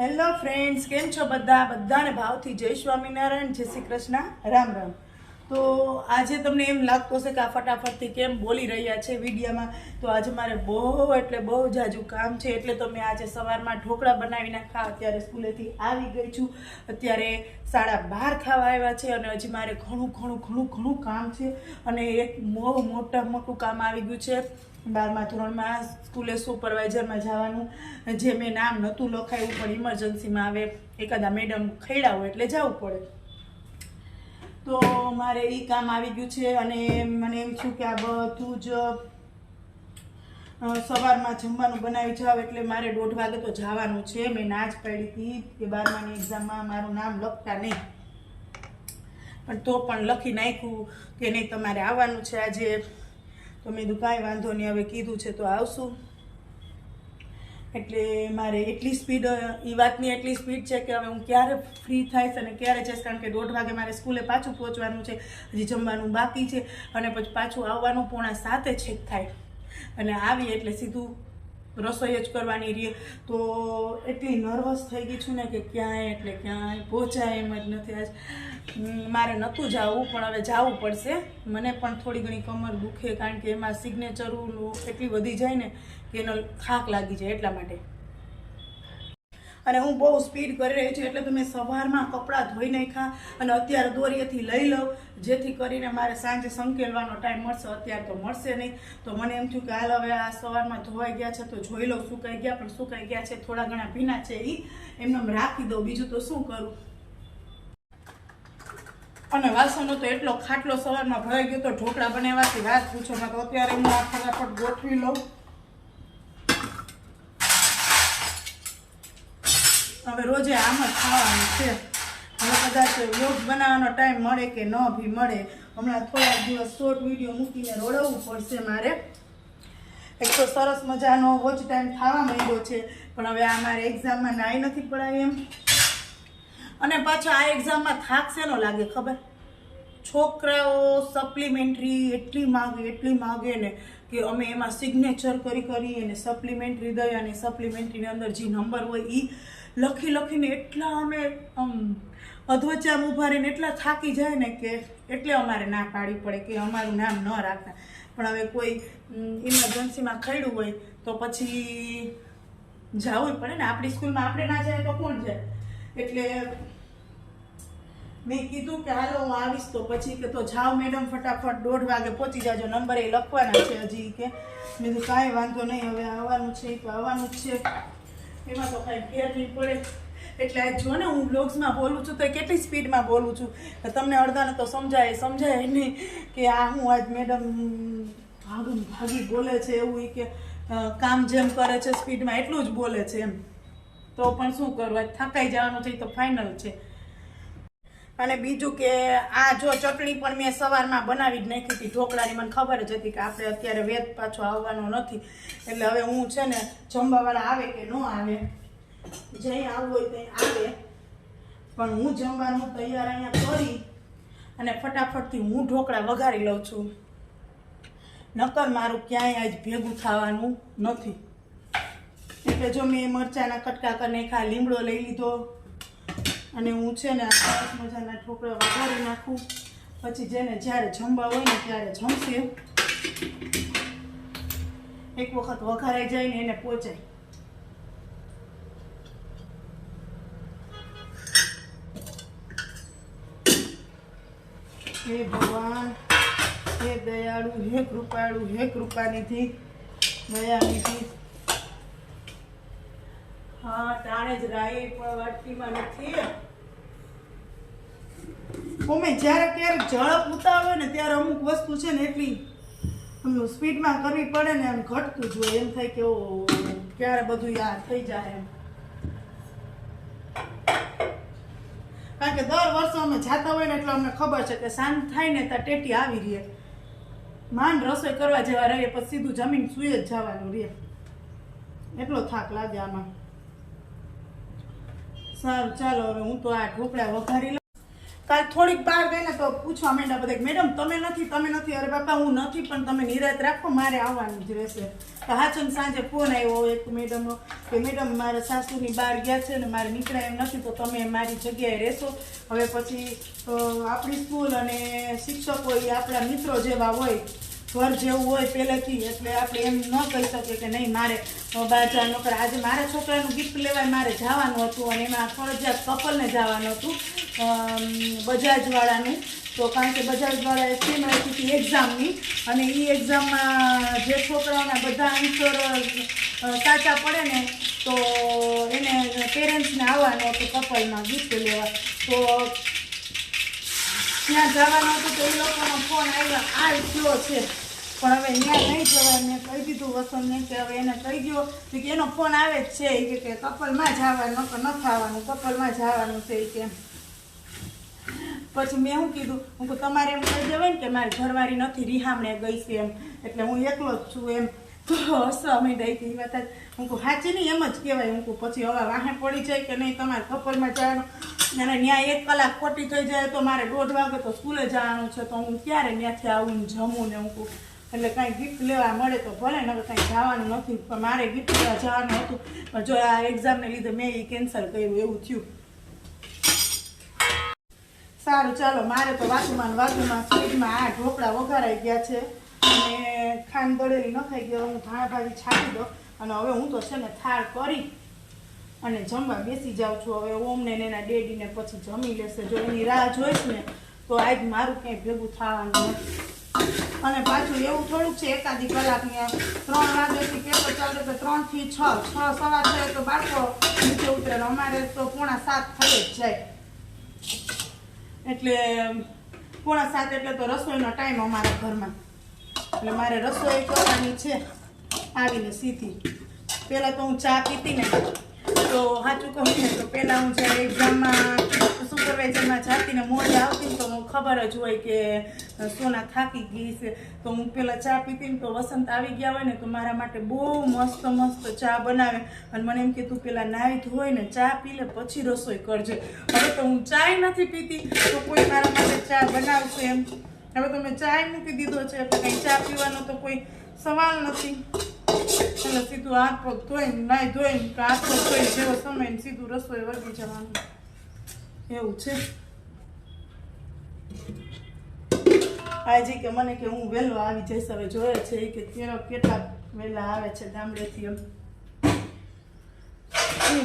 Hello friends કેમ છો બધા? બધાને ભાવથી જય સ્વામિનારાયણ. જય શ્રી કૃષ્ણ. રામ રામ. તો આજે તમને એમ લાગતું હશે કે આ ફટાફટથી કેમ બોલી રહ્યા છે વિડીયામાં? તો આજે મારે બહુ, એટલે બહુ જાજુ કામ છે. એટલે તો મેં આજે સવારમાં ઢોકળા બનાવી નાખા અત્યારે સ્કૂલેથી આવી ગઈ છું. અત્યારે સાડા બાર ખાવા આવ્યા છે અને હજી મારે ઘણું ઘણું ઘણું ઘણું કામ છે. અને એક બહુ મોટા, મોટું કામ આવી ગયું છે. બારમા ધોરણમાં સ્કૂલે સુપરવાઇઝરમાં જવાનું. જે મેં નામ નહોતું લખાયું, પણ ઇમરજન્સીમાં આવે એકાદા મેડમ ખૈડા એટલે જવું પડે. તો મારે એ કામ આવી ગયું છે અને મને એમ થયું કે આ બધું જ સવારમાં જમવાનું બનાવી જાવ એટલે મારે દોઢ વાગે તો જવાનું છે. મેં ના જ પાડી હતી કે બારમાની એક્ઝામમાં મારું નામ લખતા નહીં. પણ તો પણ લખી નાખ્યું કે નહીં, તમારે આવવાનું છે આજે. તો મેં કીધું, કાંઈ વાંધો નહીં, હવે કીધું છે તો આવશું. એટલે મારે એટલી સ્પીડ એ વાતની એટલી સ્પીડ છે કે હવે હું ક્યારે ફ્રી થઈશ અને ક્યારે જઈશ, કારણ કે દોઢ વાગે મારે સ્કૂલે પાછું પહોંચવાનું છે, હજી જમવાનું બાકી છે, અને પછી પાછું આવવાનું પોણા સાતે છેક થાય. અને આવી એટલે સીધું રસોઈ જ કરવાની રહે તો એટલી નર્વસ થઈ ગઈ છું ને કે ક્યાંય એટલે ક્યાંય પહોંચાય એમ જ નથી આજ. મારે નહોતું જવું, પણ હવે જવું પડશે. મને પણ થોડી ઘણી કમર દુખે, કારણ કે એમાં સિગ્નેચરું એટલી વધી જાય ને કે એનો થાક લાગી જાય એટલા માટે. અને હું બહુ સ્પીડ કરી રહી છું, એટલે તો મેં સવારમાં કપડાં ધોઈ નાખ્યા અને અત્યારે દોરીએથી લઈ લઉં, જેથી કરીને મારે સાંજે સંકેલવાનો ટાઈમ મળશે, અત્યારે તો મળશે નહીં. તો મને એમ થયું કે હાલ હવે આ સવારમાં ધોવાઈ ગયા છે, તો જોઈ લઉં સુકાઈ ગયા, પણ સુકાઈ ગયા છે, થોડા ઘણા ભીના છે એ એમને રાખી દઉં, બીજું તો શું કરું? અને વાસણનો તો એટલો ખાટલો સવારમાં ભરાઈ ગયો તો ઢોકળા બનાવવાથી વાત પૂછો ને તો અત્યારે હું આ ફટાફટ ગોઠવી લઉં. હવે રોજે આમ જ ખાવાનું છે. હવે કદાચ યોગ બનાવવાનો ટાઈમ મળે કે ન બી મળે. હમણાં થોડાક દિવસ શોર્ટ વીડિયો મૂકીને રોડવવું પડશે મારે. એક તો સરસ મજાનો વોચ ટાઈમ થવા માંડ્યો છે. પણ હવે આ મારે એક્ઝામમાં નાઈ નથી પડાય એમ. અને પાછા આ એક્ઝામમાં થાક શેનો લાગે ખબર? છોકરાઓ સપ્લિમેન્ટરી એટલી માગે એટલી માગે ને કે અમે એમાં સિગ્નેચર કરી કરી અને સપ્લિમેન્ટરી દઈ અને સપ્લિમેન્ટરીની અંદર જે નંબર હોય એ લખી, લખીને એટલા અમે, આમ અધ્વચામ ઊભા રહીને એટલા થાકી જાય ને કે એટલે અમારે ના પાડવી પડે કે અમારું નામ ન રાખતા. પણ હવે કોઈ ઇમરજન્સીમાં ખડ્યું હોય તો પછી જવું પડે ને. આપણી સ્કૂલમાં આપણે ના જાય તો કોણ જાય? એટલે મેં કીધું કે હાલો હું આવીશ તો પછી કે તો જાઓ મેડમ ફટાફટ દોઢ વાગે પહોંચી જાજો. નંબર એ લખવાના છે હજી કે. મેં કીધું કાંઈ વાંધો નહીં, હવે આવવાનું છે તો આવવાનું જ છે. એમાં તો કાંઈ ફેર નહીં પડે. એટલે જો ને હું બ્લોગ્સમાં બોલું છું તો કેટલી સ્પીડમાં બોલું છું. તમને અડધાને તો સમજાય સમજાય નહીં કે આ હું આજ મેડમ ભાગમ ભાગી બોલે છે એવું કે કામ જેમ કરે છે સ્પીડમાં એટલું જ બોલે છે એમ. તો પણ શું કરવા થકાઈ જવાનું છે તો ફાઇનલ છે. અને બીજું કે આ જો ચટણી પણ મેં સવારમાં બનાવી જ નાખી હતી. ઢોકળાની મને ખબર જ હતી કે આપણે અત્યારે વેદ પાછો આવવાનો નથી. એટલે હવે હું છે ને જમવાવાળા આવે કે ન આવે જઈ આવવું હોય ત્યાં આવે. પણ હું જમવાનું તૈયાર અહીંયા કરી અને ફટાફટથી હું ઢોકળા વઘારી લઉં છું. નકર મારું ક્યાંય આજ ભેગું થવાનું નથી. એટલે જો મેં મરચાના કટકા કરી નાખ્યા લીમડો લઈ લીધો અને હું છે ને સરસ મજાના ઠોકરા વઘારી નાખું. પછી જેને જ્યારે જમવા હોય ને ત્યારે જમશે. એક વખત વઘારાઈ જાય ને એને પહોંચાય હે ભગવાન, હે દયાળુ, હે કૃપાળુ, હે કૃપાનિધિ, દયાનિધિ. ટાણે જ નથી અમે જ્યારે ક્યારેક ઝડપ ઉતાવે ને ત્યારે અમુક વસ્તુ છે ને એટલી સ્પીડમાં કરવી પડે ને એમ ઘટતું જ એમ થાય કે ઓ ક્યારે બધું યાદ થઈ જાય કારણ કે દર વર્ષે અમે જાતા હોય ને એટલે અમને ખબર છે કે શાંત થાય ને ત્યાં ટેટી આવી રહે. માંડ રસોઈ કરવા જેવા રહીએ, પછી સીધું જમીન સુઈ જ જવાનું રહે. એટલો થાક લાગે આમાં. સારું, ચાલો હવે હું તો આ ઢોકળા વઘારી લઉં. કાલ થોડીક બહાર ગઈ ને તો પૂછવા માંડ્યા બધા મેડમ, તમે નથી તમે નથી. અરે બાપા, હું નથી, પણ તમે નિરાત રાખો, મારે આવવાનું જ રહેશે. તો હાચન સાંજે ફોન આવ્યો એક મેડમનો કે, મેડમ, મારા સાસુની બહાર ગયા છે ને મારે નીકળ્યા એમ નથી, તો તમે મારી જગ્યાએ રહેશો. હવે પછી આપણી સ્કૂલ અને શિક્ષકો આપણા મિત્રો જેવા હોય ઘર જેવું હોય પહેલેથી એટલે આપણે એમ ન કહી શકીએ કે નહીં, મારે બાજા નોકરા આજે મારા છોકરાનું ગિફ્ટ લેવાય મારે જવાનું હતું અને એમાં ફરજિયાત કપલને જવાનું હતું બજાજવાળાનું. તો કારણ કે બજાજવાળાએ સ્કીમ રાખી હતી એક્ઝામની અને એ એક્ઝામમાં જે છોકરાઓના બધા આન્સર સાચા પડે ને, તો એને પેરેન્ટ્સને આવવાનું હતું કપલમાં ગિફ્ટ લેવા. તો ત્યાં જવાનું હતું તો એ લોકોનો ફોન આવ્યો આ થયો છે. પણ હવે ત્યાં નહીં જવાય. મેં કહી દીધું વસંતને કે હવે એને કહી દો કે એનો ફોન આવે જ છે. એ કે કપલમાં જવાનું નથી આવવાનું કપલમાં જવાનું છે એ કે. પછી મેં શું કીધું? હું તમારે એમ કહી દેવાય ને કે મારી ઘરવાળી નથી રિહામણે ગઈ છે એમ. એટલે હું એકલો જ છું એમ. તો હસવા માંડ્યા કે વાત હું કહું સાચી નહીં, એમ જ કહેવાય હું પછી હવે વાહે પડી જાય કે નહીં, તમારે કપલમાં જવાનું. અને ત્યાં એક કલાક ખોટી થઈ જાય તો મારે દોઢ વાગે તો સ્કૂલે જવાનું છે. તો હું ક્યારે ત્યાંથી આવું જમું ને હું કહું એટલે કાંઈ ગિફ્ટ લેવા મળે તો ભલે ને હવે કાંઈ જવાનું નથી. પણ મારે ગિફ્ટ લેવા જવાનું હતું. પણ જો આ એક્ઝામને લીધે મેં એ કેન્સલ કર્યું, એવું થયું. સારું, ચાલો, મારે તો વાસુમાન વાસુમાં સ્વીટમાં આ ઢોકળા વઘારાઈ ગયા છે. અને ખાંડ દળેલી થાય ગયો હું ધાણા ભાજી છાંટી દો અને હવે હું તો છે ને થાળ કરી અને જમવા બેસી જાઉં છું. હવે ઓમને ને એના ડેડીને પછી જમી લેશે. જો એની રાહ જોઈશ ને, તો આજ મારું ક્યાંય ભેગું થવાનું અને પાછું એવું થોડુંક છે, એકાદી કલાકની ત્રણ વાગ્યાથી પેપર ચાલે તો ત્રણથી છ છ સવા છ તો બાળકો નીચે ઉતરે અમારે તો પોણા સાત થઈ જ જાય. એટલે, પોણા સાત એટલે તો રસોઈનો ટાઈમ અમારા ઘરમાં. એટલે મારે રસોઈ કરવાની છે. આવીને સીધી. પહેલાં તો હું ચા પીતી ને, તો સાચું કહું ને તો પહેલાં હું જ્યારે એક્ઝામમાં સુપરવાઇઝરમાં જાતી ને મોડે આવતી તો હું ખબર જ હોય કે સોના થાકી ગઈ છે. તો હું પહેલાં ચા પીતી ને તો વસંત આવી ગયા હોય ને તો મારા માટે બહુ મસ્ત મસ્ત ચા બનાવે. અને મને એમ કે તું પહેલાં નાહી ધોઈ ને ચા પી લે, પછી રસોઈ કરજે. હવે તો હું ચાય નથી પીતી, તો કોઈ મારા માટે ચા બનાવશે એમ? હવે તમે ચાય મૂકી દીધો છે, એટલે કંઈ ચા પીવાનો તો કોઈ સવાલ નથી. એટલે સીધું હાથ પગ ધોઈને નાહી ધોઈને, કે હાથ પગ ધોઈને જેવો સમય સીધું રસોઈ વર્ગી જવાનું. એવું છે. આજે કે મને કે હું વહેલો આવી જઈશ, હવે જોયે છે કે તેનો કેટલા વહેલા આવે છે ગામડેથી એમ.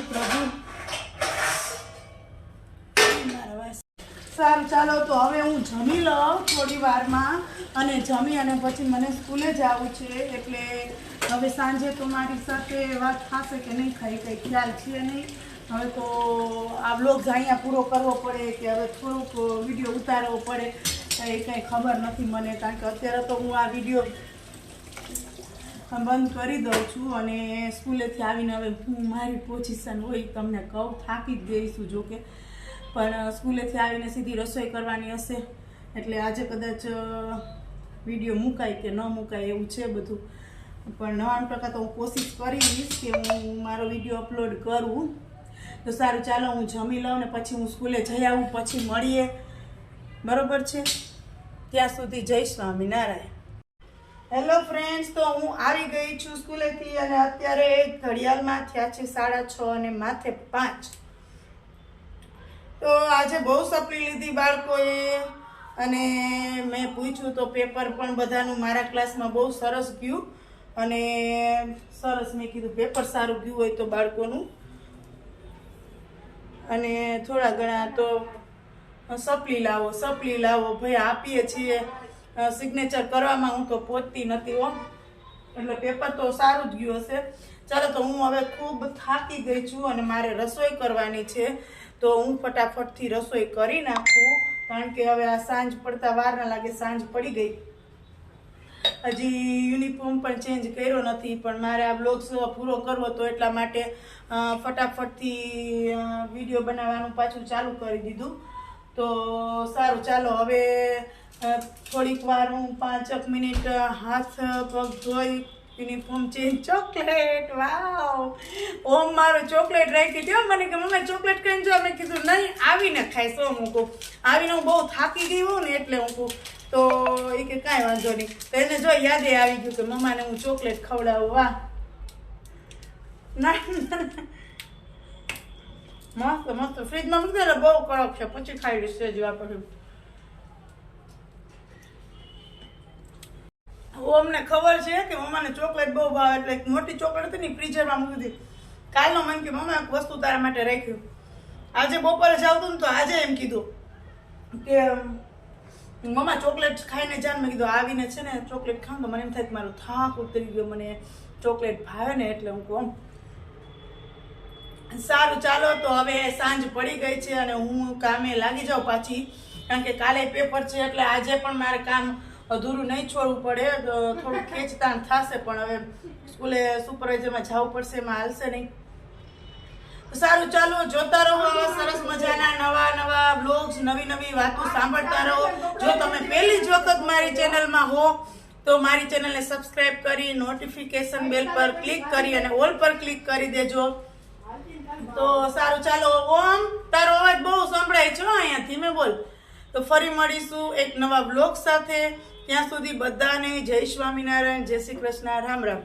પ્રભુ? સારું, ચાલો તો હવે હું જમી લઉં થોડી વારમાં અને જમી અને પછી મને સ્કૂલે જવું છે એટલે હવે સાંજે તો મારી સાથે વાત થશે કે નહીં ખરી કંઈ ખ્યાલ છે નહીં. હવે તો આ બ્લોગ અહીંયા પૂરો કરવો પડે કે હવે થોડુંક વીડિયો ઉતારવો પડે. એ કંઈ ખબર નથી મને, કારણ કે અત્યારે તો હું આ વીડિયો બંધ કરી દઉં છું અને સ્કૂલેથી આવીને હવે હું મારી પોઝિશન હોય તમને કહું, થાકી જ દઈશું જોકે. પણ સ્કૂલેથી આવીને સીધી રસોઈ કરવાની હશે. એટલે આજે કદાચ વીડિયો મુકાય કે ન મુકાય એવું છે બધું. પણ નવાણું ટકા તો હું કોશિશ કરીશ કે હું મારો વીડિયો અપલોડ કરું. તો સારું, ચાલો હું જમી લઉં ને પછી હું સ્કૂલે જઈ આવું, પછી મળીએ. બરોબર છે? ત્યાં સુધી જય સ્વામિનારાયણ હેલો ફ્રેન્ડ્સ તો હું આવી ગઈ છું સ્કૂલેથી અને અત્યારે ઘડિયાળમાં થયા છે સાડા છ અને માથે પાંચ. તો આજે બહુ સપલી લીધી બાળકોએ. અને મેં પૂછ્યું તો પેપર પણ બધાનું મારા ક્લાસમાં બહુ સરસ ગયું. અને સરસ મેં કીધું પેપર સારું ગયું હોય તો બાળકોનું. અને થોડા ઘણા તો સપલી લાવો સપલી લાવો, ભાઈ આપીએ છીએ. સિગ્નેચર કરવામાં હું તો પહોંચતી નથી હો. એટલે પેપર તો સારું જ ગયું હશે. ચાલો તો હું હવે ખૂબ થાકી ગઈ છું અને મારે રસોઈ કરવાની છે. તો હું ફટાફટથી રસોઈ કરી નાખું, કારણ કે હવે આ સાંજ પડતા વાર ના લાગે સાંજ પડી ગઈ. હજી યુનિફોર્મ પણ ચેન્જ કર્યો નથી, પણ મારે આ બ્લોગ્સ પૂરો કરવો તો એટલા માટે ફટાફટથી વીડિયો બનાવવાનું પાછું ચાલુ કરી દીધું. તો સારું, ચાલો હવે થોડીક વાર હું પાંચક મિનિટ હાથ પગ ધોઈ uniform change chocolate wow Om, મારો ચોકલેટ રાખી દો મને કે, મમ્મી ચોકલેટ કઈ જો. મેં કીધું, નહીં આવીને ખાઈશ શું હું કહું આવીને હું બહુ થાકી ગઈ હોઉં ને એટલે હું કહું, તો એ કે કાંઈ વાંધો નહીં. તો એને જો યાદે આવી ગયું કે, મમ્માને હું ચોકલેટ ખવડાવું. વાહ. ના મસ્ત મસ્ત. ફ્રીજમાં મૂકી બહુ કડક છે. પછી ખાઈ લઈશ, જ વાર અમને ખબર છે કે મમ્માને ચોકલેટ બહુ ભાવે એટલે એક મોટી ચોકલેટ હતી ને ફ્રીઝરમાં મૂકી દીધી. કાલનો મને કે મમ્મા એક વસ્તુ તારા માટે રાખ્યું. આજે બપોરે જાવતું ને તો આજે એમ કીધું કે, મમ્મા, ચોકલેટ ખાઈને જાન. મેં કીધું, આવીને છે ને ચોકલેટ ખાઉં. તો મને એમ થાય કે મારો થાક ઉતરી ગયો, મને ચોકલેટ ભાવે ને એટલે હું કહું. સારું, ચાલો, તો હવે સાંજ પડી ગઈ છે અને હું કામે લાગી જાઉં પાછી, કારણ કે કાલે પેપર છે એટલે આજે પણ મારે કામ અધૂરું નહીં છોડવું પડે થોડું ખેંચતાણ થશે, પણ હવે સ્કૂલે સુપરવાઇઝરમાં જવું પડશે, એમાં હાલશે નહીં. સારું, ચાલો, જોતા રહો સરસ મજાના નવા નવા બ્લોગ્સ નવી નવી વાતો સાંભળતા રહો. જો તમે પહેલી જ વખત મારી ચેનલમાં હો, તો મારી ચેનલને સબસ્ક્રાઇબ કરી નોટિફિકેશન બેલ પર ક્લિક કરી અને ઓલ પર ક્લિક કરી દેજો. તો સારું, ચાલો, ઓમ, તારો અવાજ બહુ સંભળાય છે અહીંયા અહીંયાથી મેં બોલ. તો ફરી મળીશું એક નવા બ્લોગ સાથે. ત્યાં સુધી બધાને જય સ્વામિનારાયણ જય શ્રી કૃષ્ણ રામ રામ.